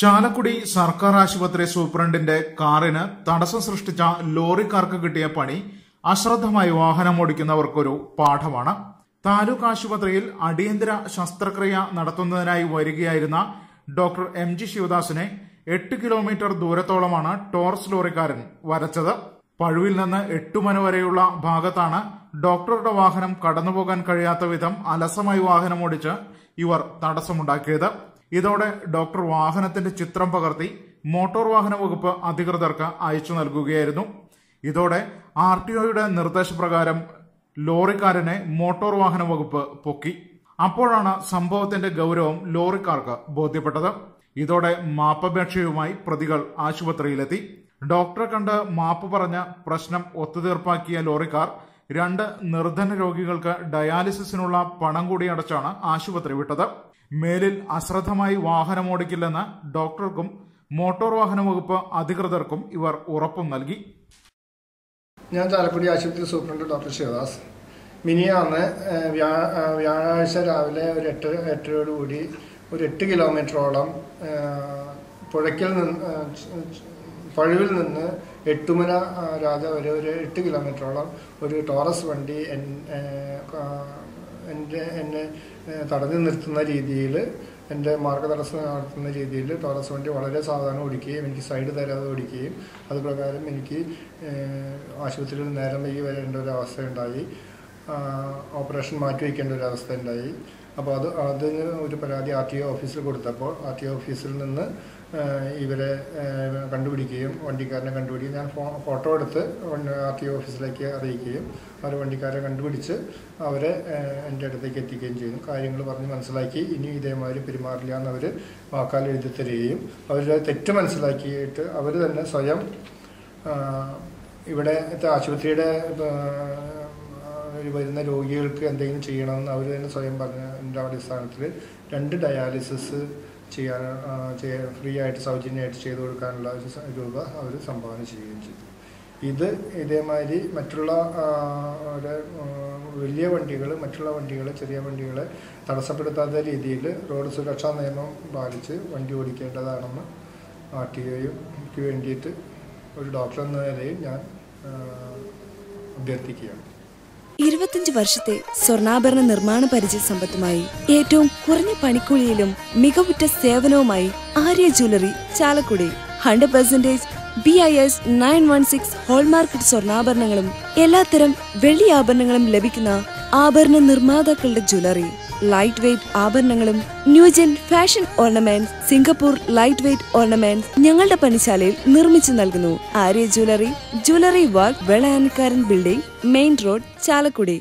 ചാലക്കുടി സർക്കാർ ആശുപത്രി സൂപ്രണ്ടിന്റെ കാറിന് തടസ്സം സൃഷ്ടിച്ച ലോറിക്കാർക്ക് കിട്ടിയ പണി അശ്രദ്ധമായി വാഹനമോടിക്കുന്നവർക്കൊരു പാഠമാണ്. താലൂക്ക് ആശുപത്രിയിൽ അടിയന്തര ശസ്ത്രക്രിയ നടത്തുന്നതിനായി വരികയായിരുന്ന ഡോക്ടർ എം ജി ശിവദാസിനെ എട്ട് കിലോമീറ്റർ ദൂരത്തോളമാണ് ടോർസ് ലോറിക്കാരൻ വരച്ചത്. പഴുവിൽ നിന്ന് എട്ടുമന വരെയുള്ള ഭാഗത്താണ് ഡോക്ടറുടെ വാഹനം കടന്നുപോകാൻ കഴിയാത്ത വിധം അലസമായി വാഹനമോടിച്ച് ഇവർ തടസ്സമുണ്ടാക്കിയത്. ഇതോടെ ഡോക്ടർ വാഹനത്തിന്റെ ചിത്രം പകർത്തി മോട്ടോർ വാഹന വകുപ്പ് അധികൃതർക്ക് അയച്ചു നൽകുകയായിരുന്നു. ഇതോടെ ആർ ടി ഒയുടെ നിർദ്ദേശപ്രകാരം ലോറിക്കാരനെ മോട്ടോർ വാഹന വകുപ്പ് പൊക്കി. അപ്പോഴാണ് സംഭവത്തിന്റെ ഗൗരവം ലോറിക്കാർക്ക് ബോധ്യപ്പെട്ടത്. ഇതോടെ മാപ്പപേക്ഷയുമായി പ്രതികൾ ആശുപത്രിയിലെത്തി. ഡോക്ടറെ കണ്ട് മാപ്പ് പറഞ്ഞ പ്രശ്നം ഒത്തുതീർപ്പാക്കിയ ലോറിക്കാർ രണ്ട് നിർധന രോഗികൾക്ക് ഡയാലിസിസിനുള്ള പണം കൂടി അടച്ചാണ് ആശുപത്രി വിട്ടത്. മേലിൽ അശ്രദ്ധമായി വാഹനമോടിക്കില്ലെന്ന് ഡോക്ടർക്കും മോട്ടോർ വാഹന വകുപ്പ് അധികൃതർക്കും ഇവർ ഉറപ്പും നൽകി. ഞാൻ ചാലക്കുടി ആശുപത്രി സൂപ്രണ്ട് ഡോക്ടർ ശിവദാസ്. മിനിയാന്ന് വ്യാഴാഴ്ച രാവിലെ ഒരു എട്ട് എട്ടരയോടുകൂടി ഒരു എട്ട് കിലോമീറ്ററോളം പുഴയ്ക്കിൽ നിന്ന് പഴുവിൽ നിന്ന് എട്ടുമന രാജ വരെ ഒരു എട്ട് കിലോമീറ്ററോളം ഒരു ടോറസ് വണ്ടി എൻ- എന്റെ എന്നെ തടഞ്ഞു നിർത്തുന്ന രീതിയിൽ എന്റെ മാർഗതടസ്സം നടത്തുന്ന രീതിയിൽ ടോറസ് വണ്ടി വളരെ സാവധാനം ഓടിക്കുകയും എനിക്ക് സൈഡ് തരാതെ ഓടിക്കുകയും അതുപ്രകാരം എനിക്ക് ആശുപത്രിയിൽ നേരം വൈകി വരേണ്ട ഒരു അവസ്ഥയുണ്ടായി. ആ, ഓപ്പറേഷൻ മാറ്റി വയ്ക്കേണ്ട ഒരു അവസ്ഥ ഉണ്ടായി. അപ്പോൾ അത് അതിന് ഒരു പരാതി ആർ ടി ഒ ഓഫീസിൽ കൊടുത്തപ്പോൾ ആർ ടി ഒ ഓഫീസിൽ നിന്ന് ഇവരെ കണ്ടുപിടിക്കുകയും വണ്ടിക്കാരനെ കണ്ടുപിടിക്കുകയും ഞാൻ ഫോ ഫോട്ടോ എടുത്ത് ആർ ടി ഒ ഓഫീസിലേക്ക് അറിയിക്കുകയും അവർ വണ്ടിക്കാരെ കണ്ടുപിടിച്ച് അവരെ എന്റെ അടുത്തേക്ക് എത്തിക്കുകയും ചെയ്യും കാര്യങ്ങൾ പറഞ്ഞ് മനസ്സിലാക്കി. ഇനി ഇതേമാതിരി പെരുമാറില്ല എന്നവർ വാക്കാൽ എഴുതി തരികയും അവരുടെ തെറ്റ് മനസ്സിലാക്കിയിട്ട് അവർ തന്നെ സ്വയം ഇവിടെ ആശുപത്രിയുടെ വരുന്ന രോഗികൾക്ക് എന്തെങ്കിലും ചെയ്യണമെന്ന് അവർ തന്നെ സ്വയം പറഞ്ഞതിന്റെ അടിസ്ഥാനത്തിൽ രണ്ട് ഡയാലിസിസ് ചെയ്യാൻ ഫ്രീ ആയിട്ട് സൗജന്യമായിട്ട് ചെയ്തു കൊടുക്കാനുള്ള ഒരു രൂപ അവർ സംഭാവന ചെയ്യുകയും ചെയ്തു. ഇത് ഇതേമാതിരി മറ്റുള്ള വലിയ വണ്ടികൾ മറ്റുള്ള വണ്ടികൾ ചെറിയ വണ്ടികളെ തടസ്സപ്പെടുത്താത്ത രീതിയിൽ റോഡ് സുരക്ഷാ നിയമം പാലിച്ച് വണ്ടി ഓടിക്കേണ്ടതാണെന്ന് ആർ ടി ഒയ്ക്ക് വേണ്ടിയിട്ട് ഒരു ഡോക്ടർ എന്ന നിലയിൽ ഞാൻ അഭ്യർത്ഥിക്കുകയാണ്. ഇരുപത്തിയഞ്ച് വർഷത്തെ സ്വർണാഭരണ നിർമ്മാണ പരിചയ സമ്പത്തുമായി ഏറ്റവും കുറഞ്ഞ പണിക്കൂലിയിലും മികവുറ്റ സേവനവുമായി Arya jewellery Chalakudy. Hundred percentage B I S nine one six hallmarked സ്വർണാഭരണങ്ങളും എല്ലാത്തരം വെള്ളി ആഭരണങ്ങളും ലഭിക്കുന്ന ആഭരണ നിർമ്മാതാക്കളുടെ ജ്വല്ലറി. ലൈറ്റ് വെയ്റ്റ് ആഭരണങ്ങളും new gen fashion ornaments Singapore light weight ornaments ഞങ്ങളുടെ പണിശാലയിൽ നിർമ്മിച്ചു നൽകുന്നു. Arya jewellery jewellery work Vellayanakkaran building main road Chalakudy.